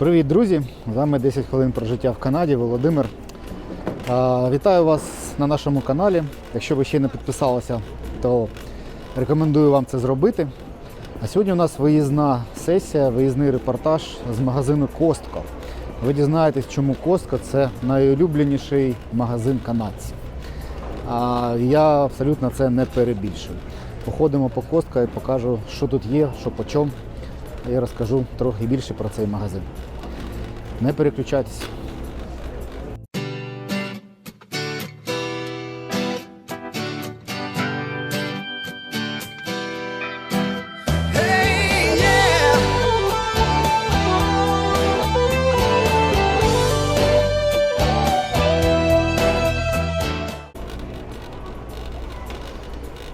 Привіт, друзі! З вами 10 хвилин про життя в Канаді, Володимир. Вітаю вас на нашому каналі. Якщо ви ще не підписалися, то рекомендую вам це зробити. А сьогодні у нас виїзна сесія, виїзний репортаж з магазину Костко. Ви дізнаєтесь, чому Костко це найулюбленіший магазин канадців. А я абсолютно це не перебільшую. Походимо по Костко і покажу, що тут є, що по чому. Я розкажу трохи більше про цей магазин. Не yeah.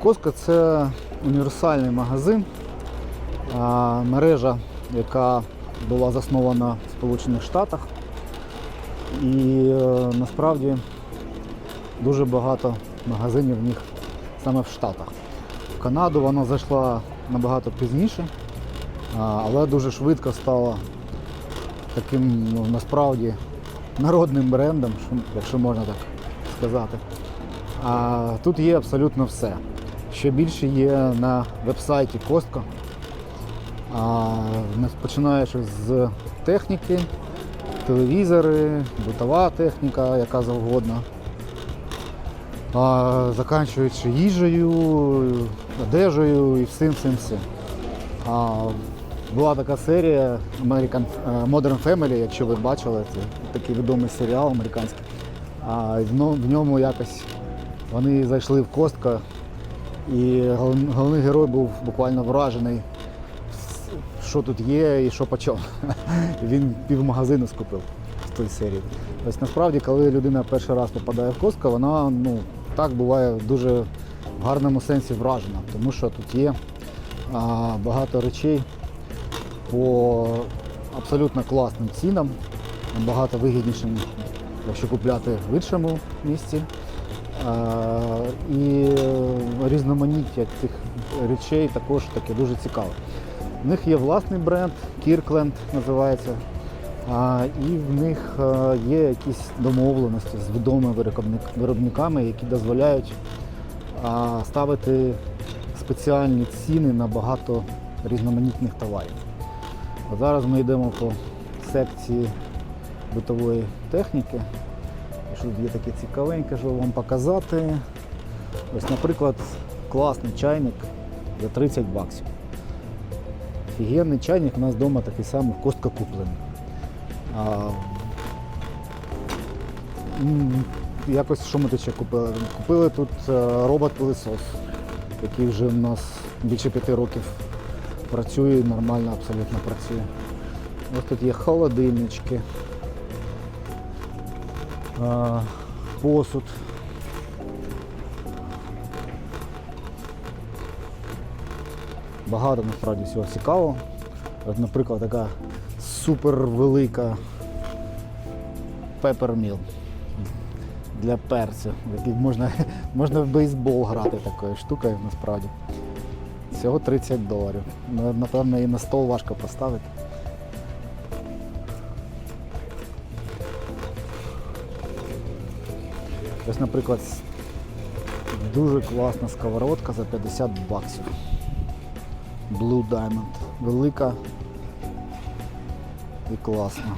Костко це універсальний магазин, мережа, яка була заснована Сполучених Штатах. І е, насправді дуже багато магазинів в них саме в Штатах. В Канаду вона зайшла набагато пізніше, але дуже швидко стала таким ну, насправді народним брендом, якщо можна так сказати. А тут є абсолютно все. Ще більше є на веб-сайті Костко. А, починаючи з техніки, телевізори, бутова техніка, яка завгодно. А, заканчуючи їжею, одежею і всім всім всім. А, була така серія American, е, Modern Family, якщо ви бачили, це такий відомий серіал американський. А, в ньому якось вони зайшли в Костко, і головний герой був буквально вражений, що тут є і що по чому. Він півмагазину скупив з тої серії. Тобто насправді, коли людина перший раз попадає в Костко, вона ну, так буває в дуже в гарному сенсі вражена, тому що тут є а, багато речей по абсолютно класним цінам, набагато вигіднішим, якщо купляти в іншому місці. І різноманіття цих речей також таке дуже цікаве. В них є власний бренд, Kirkland називається. А, І в них е, є якісь домовленості з відомими виробник- виробниками, які дозволяють а, ставити спеціальні ціни на багато різноманітних товарів. От зараз ми йдемо по секції битової техніки. Що тут є таке цікавеньке, що вам показати. Ось, наприклад, класний чайник за 30 баксів. Офігенний чайник у нас вдома такий самий костка куплений. А, якось що ми тут ще купили? Купили тут е, робот-пилисос, який вже у нас більше п'яти років працює, нормально абсолютно працює. Ось тут є холодильнички. А, посуд. Багато насправді всього цікавого. От, наприклад, така супер велика пеперміл для перцю, в який можна, можна в бейсбол грати такою штукою насправді. Всього 30 доларів. Напевно, і на стол важко поставити. Ось, наприклад, дуже класна сковородка за 50 баксів. Blue Diamond. Велика і класна.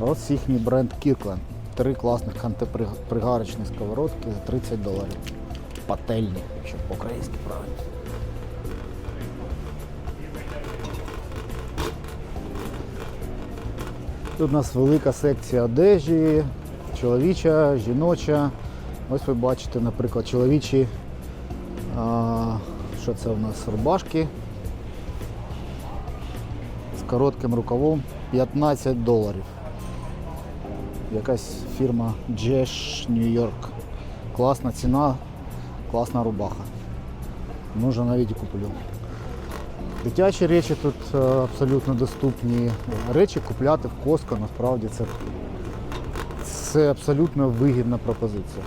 Ось їхній бренд Kirkland. Три класних антипригарочні сковородки за 30 доларів. Пательні, якщо по-українськи правильно. Тут у нас велика секція одежі, чоловіча, жіноча. Ось ви бачите, наприклад, чоловічі. А, що це у нас? Рубашки з коротким рукавом 15 доларів. Якась фірма Jesh New York. Класна ціна, класна рубаха. Може навіть і куплю. Дитячі речі тут е, абсолютно доступні. Речі купляти в Костко насправді це, це абсолютно вигідна пропозиція.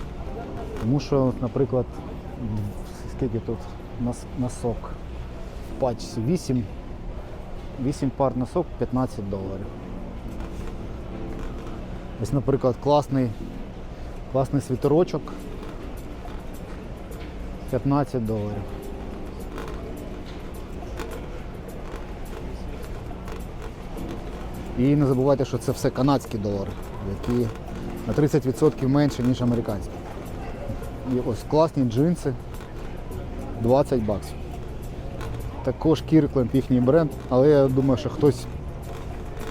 Тому що, наприклад, скільки тут носок в пачці 8 8 пар носок 15 доларів. Ось, наприклад, класний, класний світерочок 15 доларів. І не забувайте, що це все канадські долари, які на 30% менше, ніж американські. І ось класні джинси 20 баксів. Також Kirkland їхній бренд, але я думаю, що хтось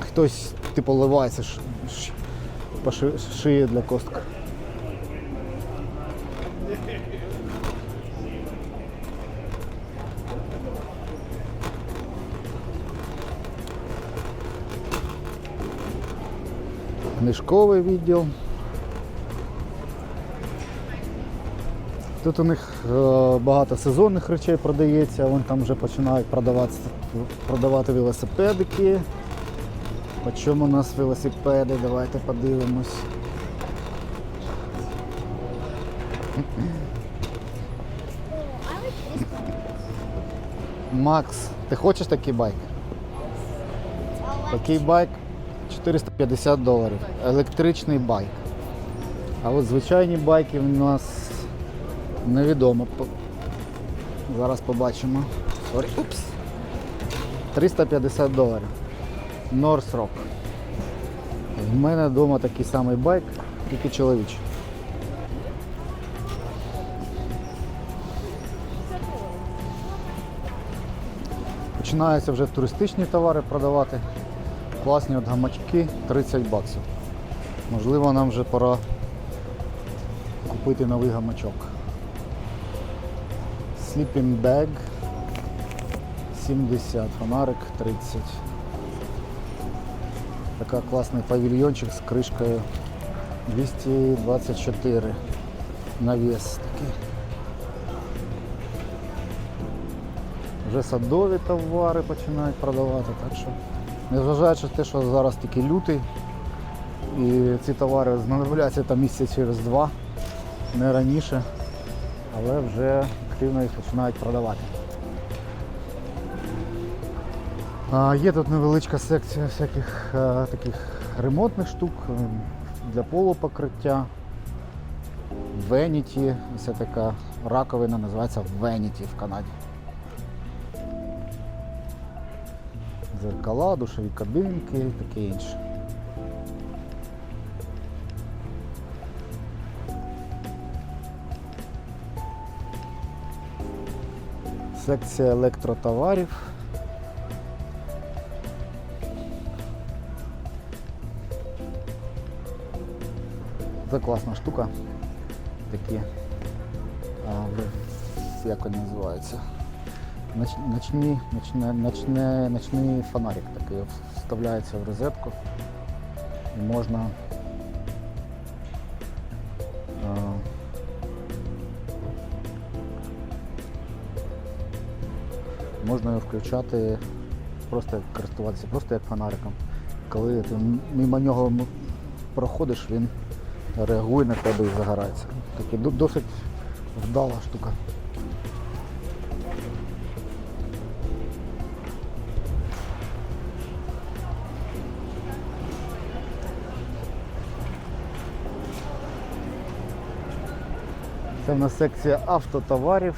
хтось типу ливається по ши- шиї для костка. Книжковий відділ. Тут у них е, багато сезонних речей продається, вон там вже починають продавати, продавати велосипедики. По чому у нас велосипеди? Давайте подивимось. Макс, ти хочеш такий байк? Такий байк 450 доларів. Електричний байк. А от звичайні байки в нас невідомо. Зараз побачимо. Сорі. Упс. 350 доларів. North Rock. В мене вдома такий самий байк, тільки чоловічий. Починаються вже туристичні товари продавати. Класні от гамачки 30 баксів. Можливо, нам вже пора купити новий гамачок. Sleeping bag 70, фонарик 30. Така класний павільйончик з кришкою 224 навіс такий. Вже садові товари починають продавати, так що незважаючи на те, що зараз тільки лютий і ці товари знадобляться там місяця через два, не раніше, але вже активно їх починають продавати. А, є тут невеличка секція всяких е, таких ремонтних штук е, для полупокриття. Веніті, ось така раковина називається Веніті в Канаді. Зеркала, душові кабінки і таке інше. Секція електротоварів. Це класна штука. Такі. Як вони називаються? Ноч, ночні, ночне, фонарик такий вставляється в розетку і можна можна його включати, просто користуватися, просто як фонариком. Коли ти мимо нього проходиш, він реагує на тебе і загорається. До- досить вдала штука. Це в нас секція автотоварів,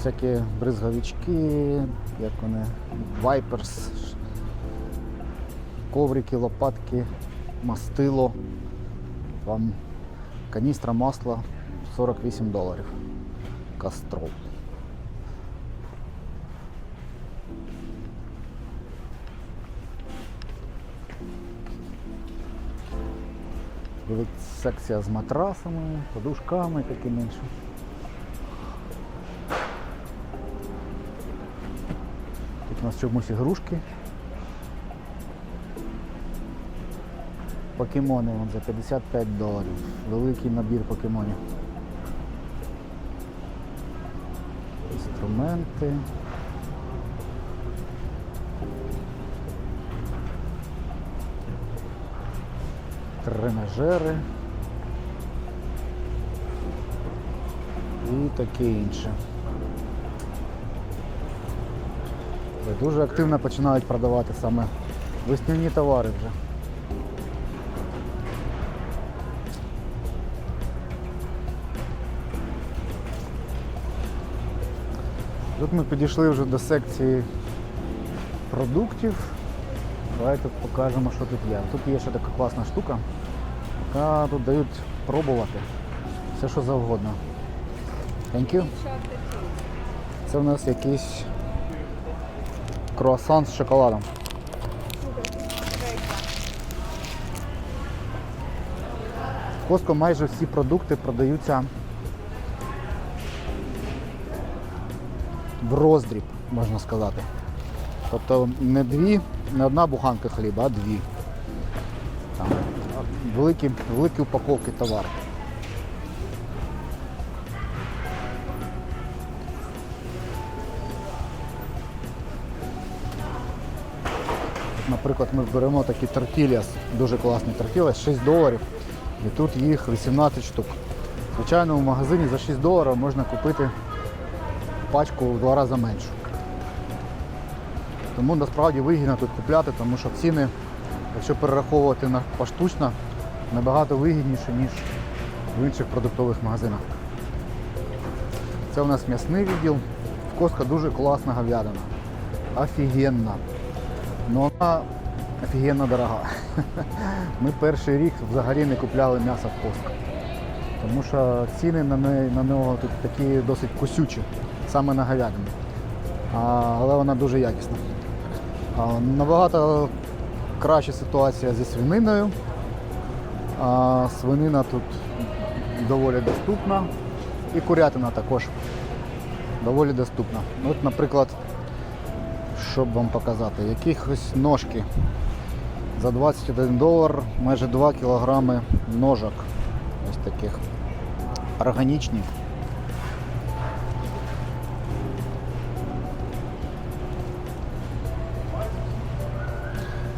всякі бризговички, як вони, вайперс, коврики, лопатки, мастило, там каністра масла 48 доларів. Кастрол. Секція з матрасами, подушками таким іншим. Тут нас чомусь ігрушки. Покемони вон за 55 доларів. Великий набір покемонів. Інструменти. Тренажери. І таке інше. Дуже активно починають продавати саме весняні товари вже. Тут ми підійшли вже до секції продуктів. Давайте покажемо, що тут є. Тут є ще така класна штука, яка тут дають пробувати все, що завгодно. Thank you. Це в нас якийсь круасан з шоколадом. В Costco майже всі продукти продаються в роздріб, можна сказати. Тобто не дві, не одна буханка хліба, а дві. Там, великі, великі упаковки товару. Наприклад, ми беремо такі тортіліас, дуже класні тортіліас, 6 доларів, і тут їх 18 штук. Звичайно, в магазині за 6 доларів можна купити пачку в два рази меншу. Тому насправді вигідно тут купляти, тому що ціни, якщо перераховувати на поштучно, набагато вигідніше, ніж в інших продуктових магазинах. Це у нас м'ясний відділ. В Коска дуже класна говядина. Офігенна. Ну вона офігенно дорога. Ми перший рік взагалі не купляли м'ясо в Костко. Тому що ціни на, неї, на нього тут такі досить кусючі, саме на говядину. Але вона дуже якісна. А, набагато краща ситуація зі свининою. А, свинина тут доволі доступна. І курятина також доволі доступна. От, наприклад, щоб вам показати, якихось ножки за 21 долар, майже 2 кілограми ножок. Ось таких органічні.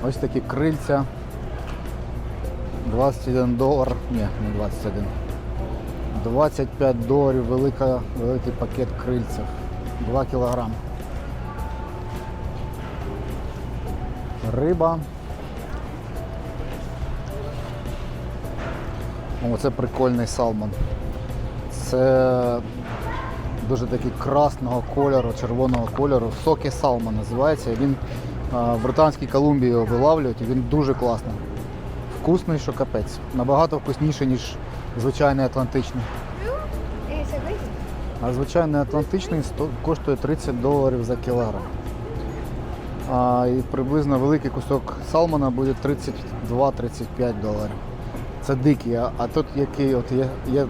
Ось такі крильця. 21 долар. Ні, не 21. 25 доларів велика, великий пакет крильців. 2 кілограми. Риба. О, це прикольний салмон. Це дуже такий красного кольору, червоного кольору. Соки салмон називається. Він в Британській Колумбії його вилавлюють і він дуже класний. Вкусний, що капець. Набагато вкусніший, ніж звичайний атлантичний. Really? А звичайний атлантичний коштує 30 доларів за кілограм. А і приблизно великий кусок салмона буде 32-35 доларів. Це дикий, а, а тут який от є, є,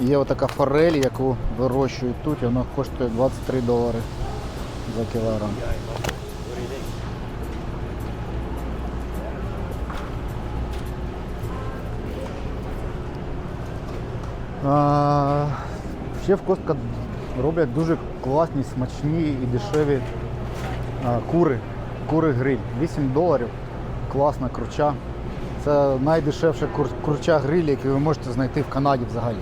є отака форель, яку вирощують тут, і вона коштує 23 долари за кілограм. А, ще в Костка роблять дуже класні, смачні і дешеві кури. Кури гриль. 8 доларів. Класна круча. Це найдешевша кур, курча гриль, який ви можете знайти в Канаді взагалі.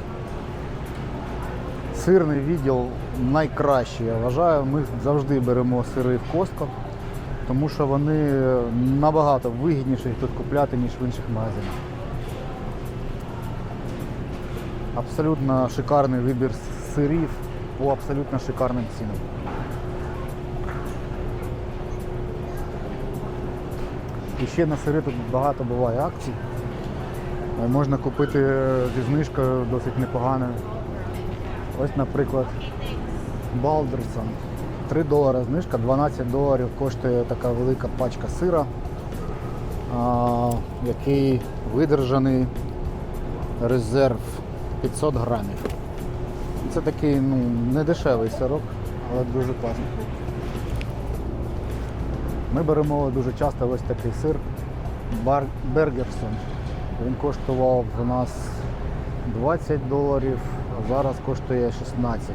Сирний відділ найкращий, я вважаю. Ми завжди беремо сири в Костко, тому що вони набагато вигідніше їх тут купляти, ніж в інших магазинах. Абсолютно шикарний вибір сирів по абсолютно шикарним цінам. І ще на сири тут багато буває акцій. Е, Можна купити зі знижкою досить непоганою. Ось, наприклад, Балдерсон. 3 долари знижка, 12 доларів коштує така велика пачка сира, який видержаний резерв 500 грамів. Це такий ну, недешевий сирок, але дуже класний. Ми беремо дуже часто ось такий сир. Бергерсон. Він коштував у нас 20 доларів, а зараз коштує 16.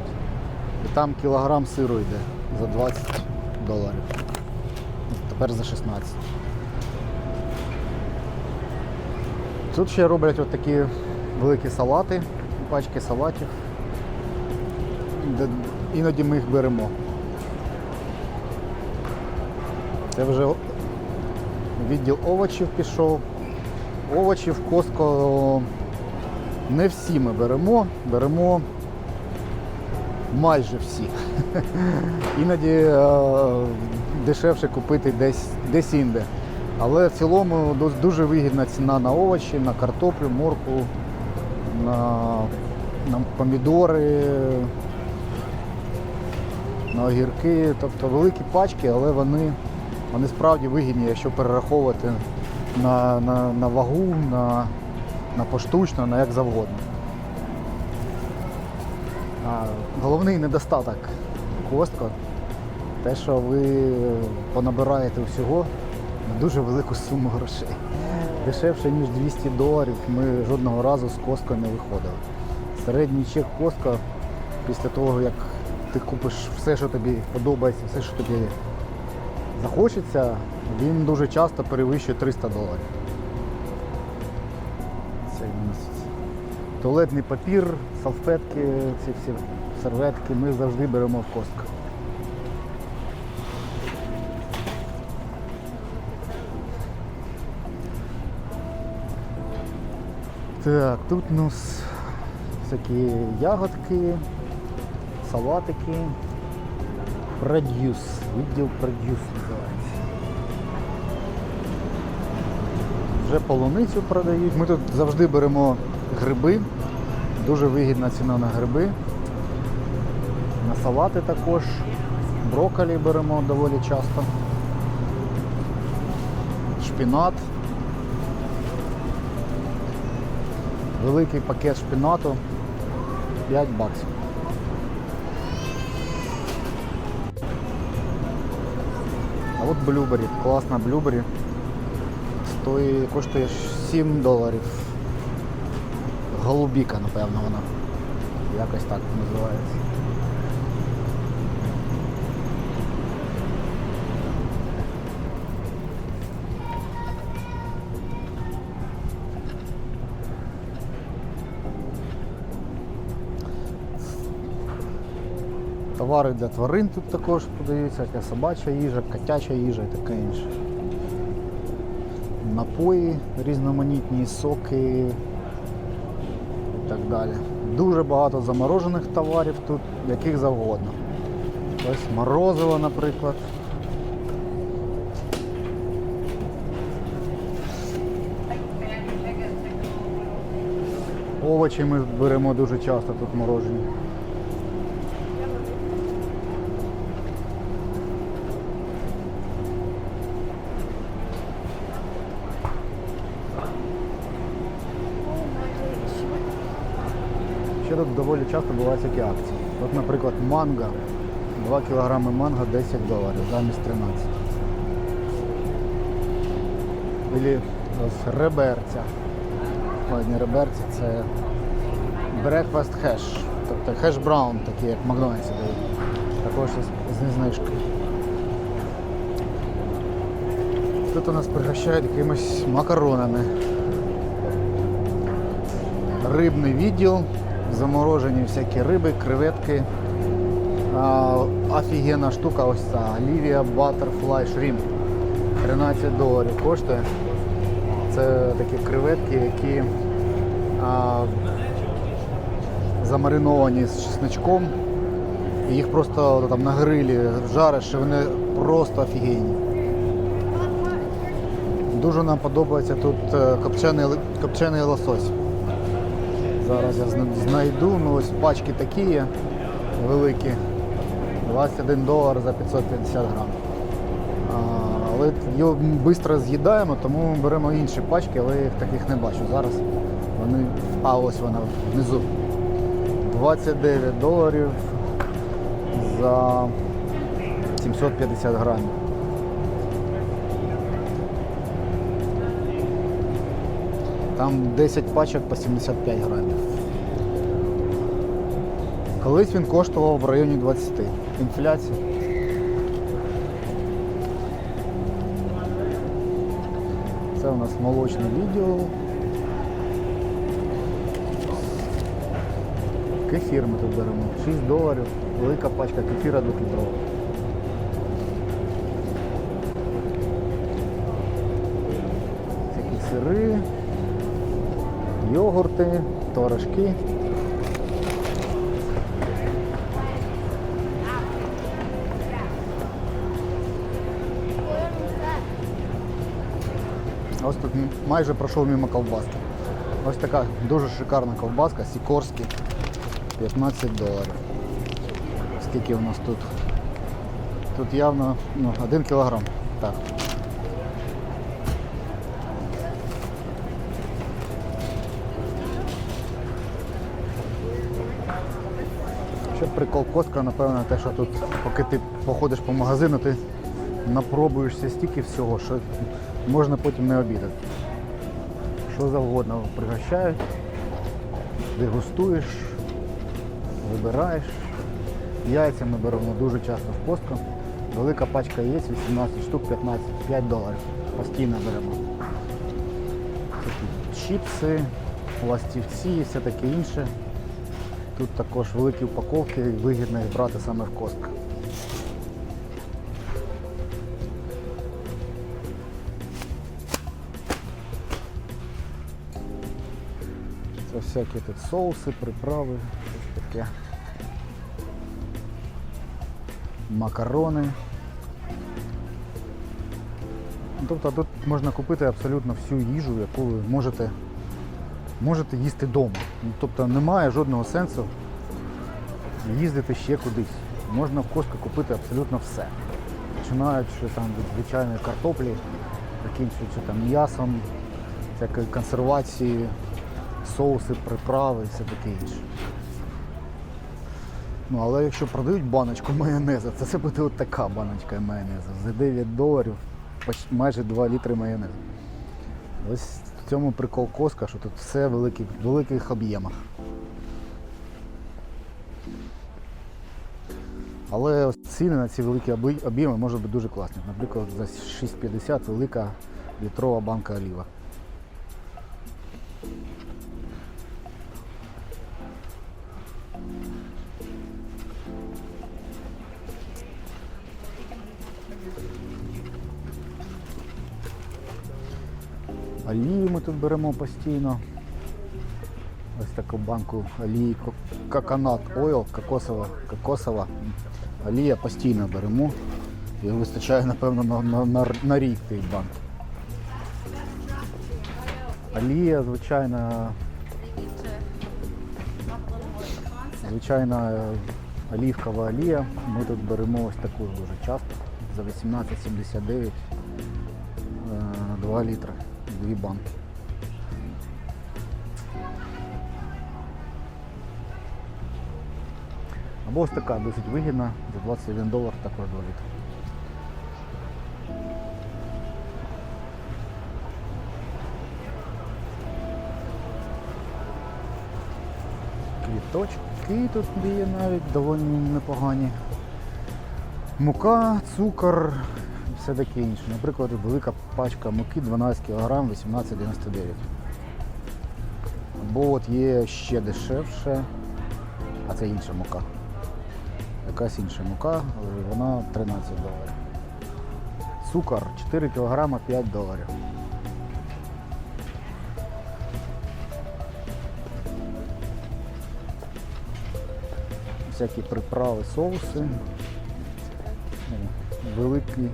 І там кілограм сиру йде за 20 доларів. Тепер за 16. Тут ще роблять от такі великі салати, пачки салатів. Іноді ми їх беремо. Це вже відділ овочів пішов. Овочі в Костко не всі ми беремо, беремо майже всі. Іноді е, дешевше купити десь, десь інде. Але в цілому дуже вигідна ціна на овочі, на картоплю, моркву, на, на помідори, на огірки. Тобто великі пачки, але вони, вони справді вигідні, якщо перераховувати на, на, на вагу, на, на поштучно, на як завгодно. А, головний недостаток костка те, що ви понабираєте всього на дуже велику суму грошей. Дешевше, ніж 200 доларів, ми жодного разу з Костко не виходили. Середній чек Костко після того, як ти купиш все, що тобі подобається, все, що тобі захочеться, він дуже часто перевищує 300 доларів. Цей місяць. Туалетний папір, салфетки, ці всі серветки ми завжди беремо в Костко. Так, тут у нас всякі ягодки, салатики. Продюс. Відділ продюс називається. Вже полуницю продають. Ми тут завжди беремо гриби. Дуже вигідна ціна на гриби. На салати також. Брокколі беремо доволі часто. Шпінат. Великий пакет шпінату 5 баксів. От блюбері, класна блюбері. стоит, коштує 7 доларів. Голубіка, напевно, вона. Якось так називається. Товари для тварин тут також подаються, яка собача їжа, котяча їжа і таке інше. Напої різноманітні, соки і так далі. Дуже багато заморожених товарів тут, яких завгодно. Ось морозиво, наприклад. Овочі ми беремо дуже часто тут морожені. Тут доволі часто бувають такі акції. От, наприклад, манго. 2 кг манго 10 доларів замість 13. Ілі ось реберця. Ой, не реберця, це breakfast hash. Тобто хеш браун, такі як Макдональдсі дають. Також з знижкою. Тут у нас пригощають якимись макаронами. Рибний відділ, заморожені всякі риби, креветки. А, офігенна штука ось ця Olivia Butterfly Shrimp. 13 доларів коштує. Це такі креветки, які а, замариновані з чесничком. І їх просто там на грилі жариш, і вони просто офігенні. Дуже нам подобається тут е, копчений, копчений лосось. Зараз я знайду, ну ось пачки такі є великі. 21 долар за 550 грам. Але його швидко з'їдаємо, тому ми беремо інші пачки, але їх таких не бачу. Зараз вони. А ось вона внизу. 29 доларів за 750 грамів. Там 10 пачок по 75 грамів. Колись він коштував в районі 20. Інфляція. Це у нас молочне відео. Кефір ми тут беремо. 6 доларів. Велика пачка кефіра 2 літрова. Всякі сири йогурти, творожки. Ось тут майже пройшов мимо ковбаски. Ось така дуже шикарна ковбаска, сікорські, 15 доларів. Скільки у нас тут? Тут явно ну, 1 кілограм. Так. Прикол Костка, напевно, те, що тут, поки ти походиш по магазину, ти напробуєшся стільки всього, що можна потім не обідати. Що завгодно пригощають, дегустуєш, вибираєш. Яйця ми беремо дуже часто в Костко. Велика пачка яєць, 18 штук, 15, 5 доларів. Постійно беремо. Такі чіпси, пластівці і все таке інше. Тут також великі упаковки, і вигідно їх брати саме в Костко. Це всякі тут соуси, приправи, щось таке. Макарони. Тобто тут можна купити абсолютно всю їжу, яку ви можете, можете їсти вдома. Ну, Тобто немає жодного сенсу їздити ще кудись. Можна в Костко купити абсолютно все. Починаючи там від звичайної картоплі, закінчуючи там м'ясом, всякої консервації, соуси, приправи і все таке інше. Ну, але якщо продають баночку майонезу, то це буде от така баночка майонезу. За 9 доларів майже 2 літри майонезу. Ось в цьому прикол Коска, що тут все в великих, великих об'ємах. Але ціни на ці великі об'єми можуть бути дуже класні. Наприклад, за 6,50 велика літрова банка оліва. Олію ми тут беремо постійно. Ось таку банку олії коконат ойл, кокосова, кокосова. Олія постійно беремо. Його вистачає, напевно, на, на, на, на рік тієї банки. Олія, звичайна, звичайна е, олівкова олія. Ми тут беремо ось таку дуже часто. За 18,79 е, 2 літри, 2 банки. Або ось така досить вигідна, за 21 долар також 2 літри. Квіточки тут є навіть доволі непогані. Мука, цукор все таке інше. Наприклад, велика пачка муки 12 кг 18,99. Або от є ще дешевше, а це інша мука. Якась інша мука, вона 13 доларів. Цукор 4 кг 5 доларів. Всякі приправи, соуси. О, Великий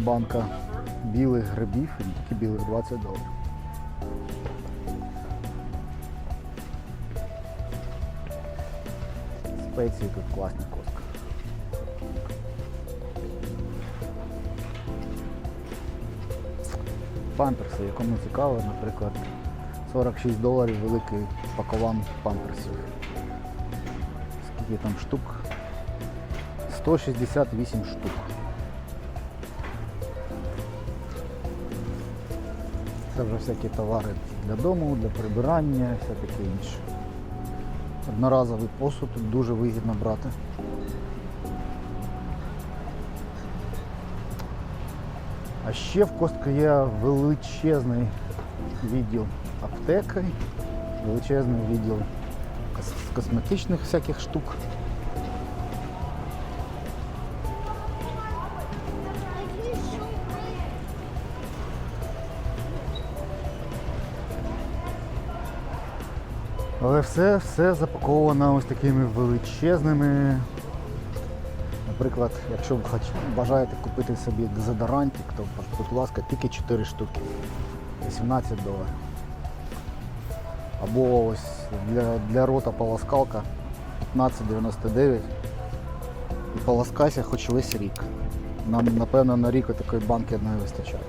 банка білих грибів, тільки білих 20 доларів. Спеції тут класні коска. Памперси, якому цікаво, наприклад, 46 доларів великий пакован памперсів. Скільки там штук? 168 штук. Це вже всякі товари для дому, для прибирання, все таке інше. Одноразовий посуд дуже вигідно брати. А ще в Костко є величезний відділ аптеки, величезний відділ косметичних всяких штук. Але все, все запаковано ось такими величезними. Наприклад, якщо ви бажаєте купити собі дезодорантик, то, будь ласка, тільки 4 штуки. 18 доларів. Або ось для, для рота полоскалка 15,99. І полоскайся хоч весь рік. Нам, напевно, на рік такої банки не вистачає.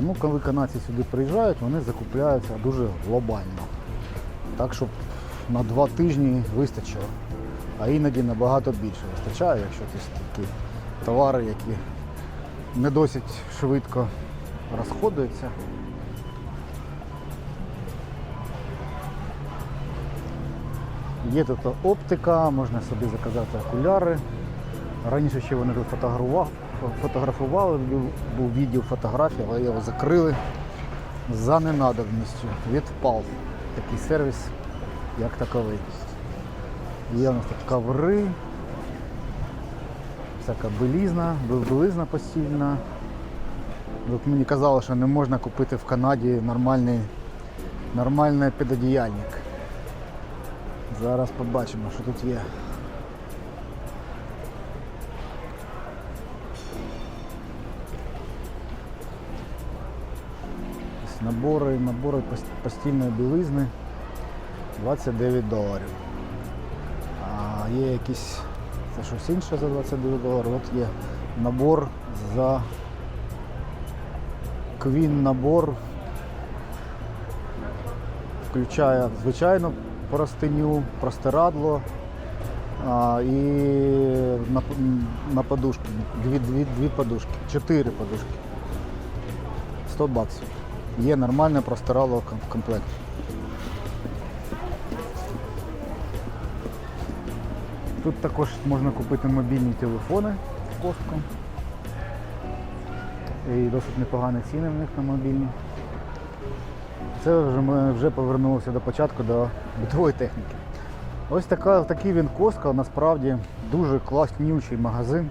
Тому, коли канадці сюди приїжджають, вони закупляються дуже глобально. Так, щоб на два тижні вистачило. А іноді набагато більше вистачає, якщо це такі товари, які не досить швидко розходуються. Є тут оптика, можна собі заказати окуляри. Раніше ще вони тут фотографував, фотографували, був, відділ фотографій, але його закрили за ненадобністю. Відпав такий сервіс, як таковий. Є у нас тут коври, всяка білизна, білизна постільна. Мені казали, що не можна купити в Канаді нормальний, нормальний підодіяльник. Зараз побачимо, що тут є. Набори, набори пос- постільної білизни 29 доларів. А є якісь це щось інше за 29 доларів. От є набор за Квін набор включає звичайну простиню, простирадло а, і на, на подушки. Дві, дві, дві подушки, чотири подушки. 100 баксів. Є нормальне простирадло в комплекті. Тут також можна купити мобільні телефони в Costco. І досить непогані ціни в них на мобільні. Це вже ми вже повернулися до початку до битової техніки. Ось така, такий він Costco, насправді дуже класнючий магазин.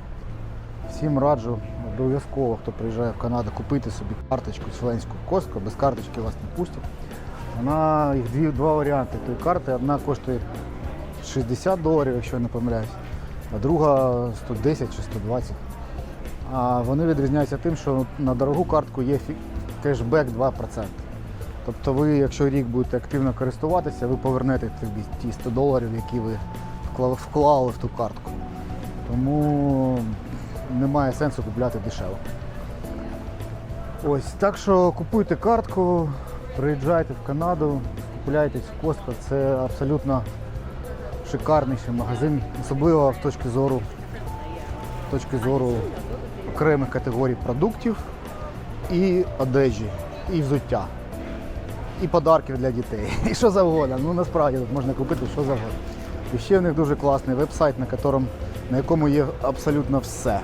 Всім раджу обов'язково, хто приїжджає в Канаду, купити собі карточку членську Costco, без карточки вас не пустять. Вона їх дві, два варіанти тої карти. Одна коштує 60 доларів, якщо я не помиляюсь, а друга 110 чи 120. А вони відрізняються тим, що на дорогу картку є кешбек 2%. Тобто ви, якщо рік будете активно користуватися, ви повернете тобі ті 100 доларів, які ви вкла- вклали в ту картку. Тому немає сенсу купляти дешево. Ось, так що купуйте картку, приїжджайте в Канаду, купляйтесь в Costco. Це абсолютно шикарніший магазин, особливо з точки зору, з точки зору окремих категорій продуктів і одежі, і взуття, і подарків для дітей, і що завгодно. Ну насправді тут можна купити що завгодно. І ще в них дуже класний веб-сайт, на якому є абсолютно все,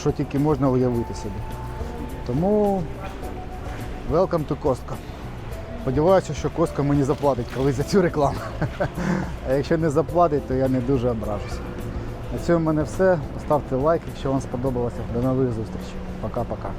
що тільки можна уявити собі. Тому welcome to Costco. Сподіваюся, що Costco мені заплатить колись за цю рекламу. А якщо не заплатить, то я не дуже ображуся. На цьому в мене все. Поставте лайк, якщо вам сподобалося. До нових зустрічей. Пока-пока.